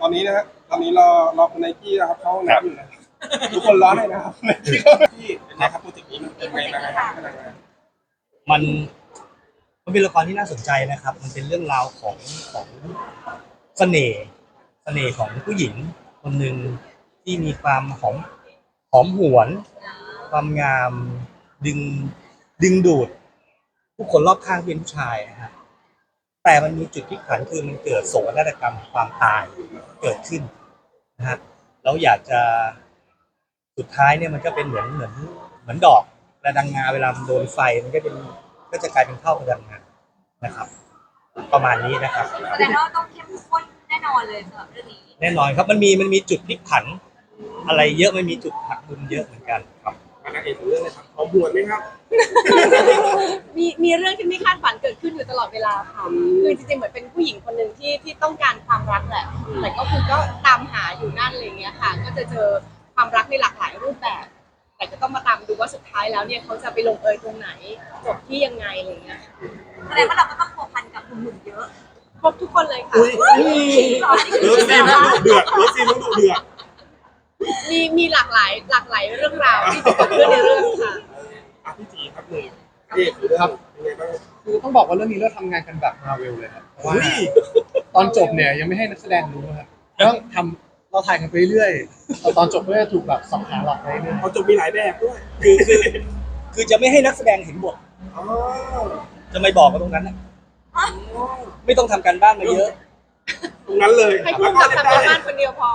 ตอนนี้นะฮะตอนนี้รอรอคุณไนกี้นะครับเข้าห้องน้ำอยู่นะทุกคนร้อนเลยนะครับไนกี้เข้าที่เป็นไงครับโปรเจกต์นี้มันเป็นไงบ้างครับเป็นยังไงมันมันเป็นละครที่น่าสนใจนะครับ มันเป็นเรื่องราวของของเสน่ห์เสน่ห์ของผู้หญิงคนหนึ่งที่มีความหอมหอมหวน ความงามดึงดึงดูด ผู้คนรอบข้างที่เป็นผู้ชายนะฮะ แต่มันมีจุดพลิกผันคือมันเกิดโศกนาฏกรรมความตายเกิดขึ้นนะฮะแล้วอยากจะสุดท้ายเนี่ยมันก็เป็นเหมือนเหมือนเหมือนดอกระดังงาเวลามันโดนไฟมันก็เป็นก็จะกลายเป็นข้าวระดังงานะครับ ประมาณนี้นะครับแสดงว่าต้องเข้มข้นแน่นอนเลยสำหรับเรื่องนี้แน่นอนครับมันมีมันมีจุดพลิกผัน อะไรเยอะมันมีจุดหักมุมเยอะเหมือนกันครับอันนั้นเอกของเรื่องเลยครับเขาบวชไหมครับมีมี เรื่องที่ไม่คาดฝันเกิดขึ้นอยู่ตลอดเวลาค่ะ คือจริงๆ เหมือนเป็นผู้หญิงคนหนึ่งที่ที่ต้องการความรักแหละ แต่ก็คือก็ตามหาอยู่นั่นอะไรเงี้ยค่ะ ก็จะเจอความรักในหลากหลายรูปแบบ แต่ก็ต้องมาตามดูว่าสุดท้ายแล้วเนี่ยเขาจะไปลงเอยตรงไหน จบที่ยังไงอะไรเงี้ยค่ะแสดงว่าเราก็ต้องพัวพันกับหนุ่มๆเยอะ ครบทุกคนเลยค่ะสอนนี่คือเลิฟซีนต้องดุเดือดเลิฟซีนต้องดุเดือด มีมีหลากหลายหลากหลายเรื่องราวที่จะเกิด บอกว่าเรื่องนี้เราทำงานกันแบบมาเวลเลยครับเพราะว่าเฮ้ยตอนจบเนี่ยยังไม่ให้นักแสดงรู้ครับต้องทำเราถ่ายกันไปเรื่อยๆแต่ตอนจบก็จะถูกแบบสับขาหลักไปเรื่อยเขาจบมีหลายแบบด้วยคือคือคือจะไม่ให้นักแสดงเห็นบทอ๋อจะไม่บอกกันตรงนั้นนะไม่ต้องทำการบ้านมาเยอะ ตรงนั้นเลยให้ผู้กำกับทำการบ้านคนเดียวพอ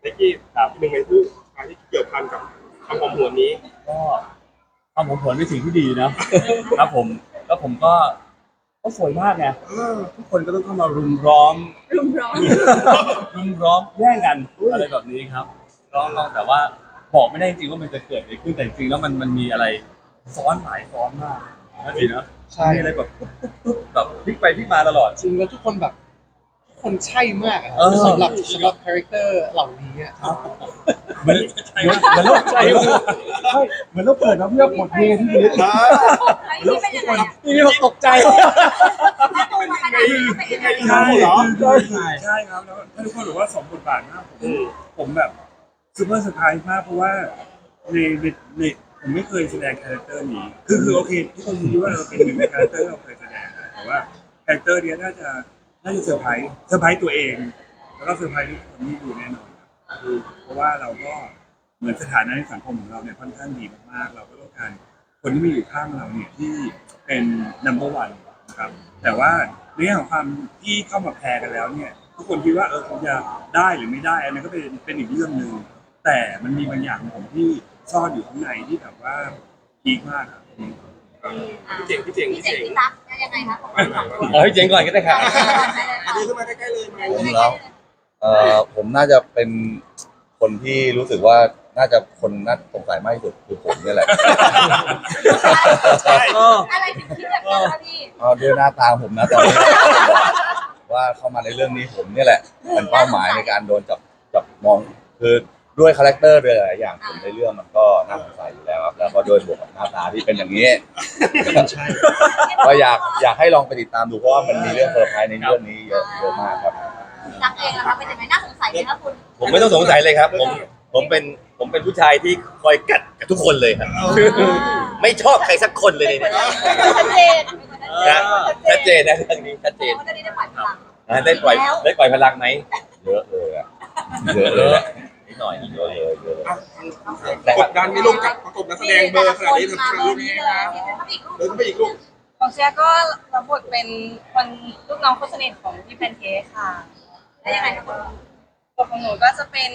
ไนกี้ครับหนึ่งในผู้ชายที่เกี่ยวพันกับคำความหวนนี้ ก็ ทำผมผลเป็นสิ่งที่ดีนะ ครับผมแล้วผมก็ก็สวยมากไงเออทุกคนก็ต้องเข้ามารุมร้อม รุมร้อนรุมร้อมแย่งกันอะไรแบบนี้ครับก็ก็แต่ว่าบอกไม่ได้จริงๆว่ามันจะเกิดอะไรขึ้นแต่จริงๆแล้วมันมันมีอะไรซ้อนหลายซ้อนมากนะจีนะๆใช่ มีอะไรแบบปุ๊บปุ๊บปุ๊บแบบพลิกไปพลิกมาตลอด จริงแล้วทุกคนแบบทุก คนใช่มากอะเออ สำหรับสำหรับคาแรคเตอร์เหล่านี้อะเหมือนเหมือนเหมือนเราใช่เหมือนเราเปิดมาเพื่อบทเพลงที่ดีอ่าไอ้นี่เป็นยังไงอะนี่ผมตกใจ ถ้าตัวมาขนาดนี้เป็นยังไงใช่เหรอใช่ใช่ครับแล้วถ้าทุกคนบอกว่าสมบทบาทมากผมผมแบบซูเปอร์เซอร์ไพรส์มากเพราะว่าในในในผมไม่เคยแสดงคาแรคเตอร์นี้คือคือโอเคทุกคนรู้ว่าเราเป็นหนึ่งในคาแรคเตอร์ที่เราเคยแสดงนะแต่ว่าคาแรคเตอร์เนี้ยน่าจะ น่าจะเซอร์ไพรส์เซอร์ไพรส์ตัวเอง แล้วก็เซอร์ไพรส์ทุกคนที่ดูแน่นอนครับคือเพราะว่าเราก็เหมือนสถานะในสังคมของเราเนี่ยค่อนข้างดีมากๆ เราก็ต้องการคนที่มีอยู่ข้างเราเนี่ยที่เป็น number one นะครับ แต่ว่าในแง่ของความที่เข้ามาแพรกันแล้วเนี่ยทุกคนคิดว่าเออคงจะได้หรือไม่ได้ อันนั้นก็เป็นเป็นอีกเรื่องหนึ่งแต่มันมีบางอย่างของผมที่ซ่อนอยู่ข้างในที่แบบว่าพีคมากครับพี่เจ๋งพี่เจ๋งพี่พี่เจ๋งเจ๋งพี่ตั๊ก ยังไงคะของเราสองคนเอาให้เจ๋งก่อนก็ได้ครับอันนี้ขึ้นมาใกล้ๆเลยมาผมแล้วเอ่อผมน่าจะเป็นคนที่รู้สึกว่าน่าจะคนน่าสงสัยมากที่สุดคือผมเนี่ยแหละใช่อะไรถึงคิดแบบนั้นคะพี่เอาด้วยหน้าตาผมนะตอนนี้ ว่าเข้ามาในเรื่องนี้ผมเนี่ยแหละเป็นเป้าหมายในการโดนจับจับมองคือ ด้วยคาแรคเตอร์ด้วยหลายอย่างผมในเรื่องมันก็น่าสงสัยอยู่แล้วครับแล้วก็ด้วยบวกกับหน้าตาที่เป็นอย่างนี้ ใช่ ก็อยากอยากให้ลองไปติดตามดูเพราะว่ามันมีเรื่องเซอร์ไพรส์ในเรื่องนี้เยอะเยอะมากครับตั๊กเองนะคะเป็นยังไงน่าสงสัยไหมคะคุณผมไม่ต้องสงสัยเลยครับ ผมผมเป็นผมเป็นผู้ชายที่คอยกัดกับทุกคนเลยครับ ไม่ชอบใครสักคนเลยในนี้ชัดเจนนะชัดเจนนะเรื่องนี้ชัดแสเจดนงว่าจะได้ปล่อยพลังนะได้ปล่อยได้ปล่อยพลังไหมเยอะเลยอะเยอะเลยอะนิด หน่อยเยอะเลยเยอะเลยอะกดดันมีลูกกับประกบนักแสดงเบอร์ขนาดนี้มาทำเบอลูกร์นี้นี้เลยนะเห็นไหมคะอีกรูปเดินเข้าไปอีกลูกของเชียร์ก็รับบทเป็นคนลูกน้องคนสนิทของพี่แพนเค้กค่ะแล้วยังไงคะคุณบทของหนูก็จะเป็น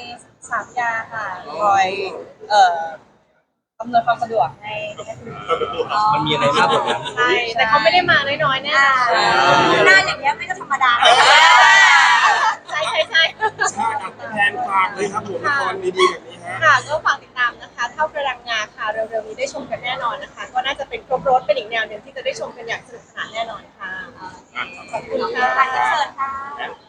สามยาค่ะคอยเอ่ออำนวยความสะดวกให้ให้คุณมันมีอะไรมากกว่านั้นใช่แต่เขาไม่ได้มาน้อยๆแน่นอนหน้าอย่างเงี้ยไม่ ได้ชมกันแน่นอนนะคะ ก็น่าจะเป็นครบรถเป็นอีกแนวหนึ่งที่จะได้ชมกันอย่างสนุกสนานแน่นอนค่ะขอบคุณค่ะค่ะเชิญค่ะ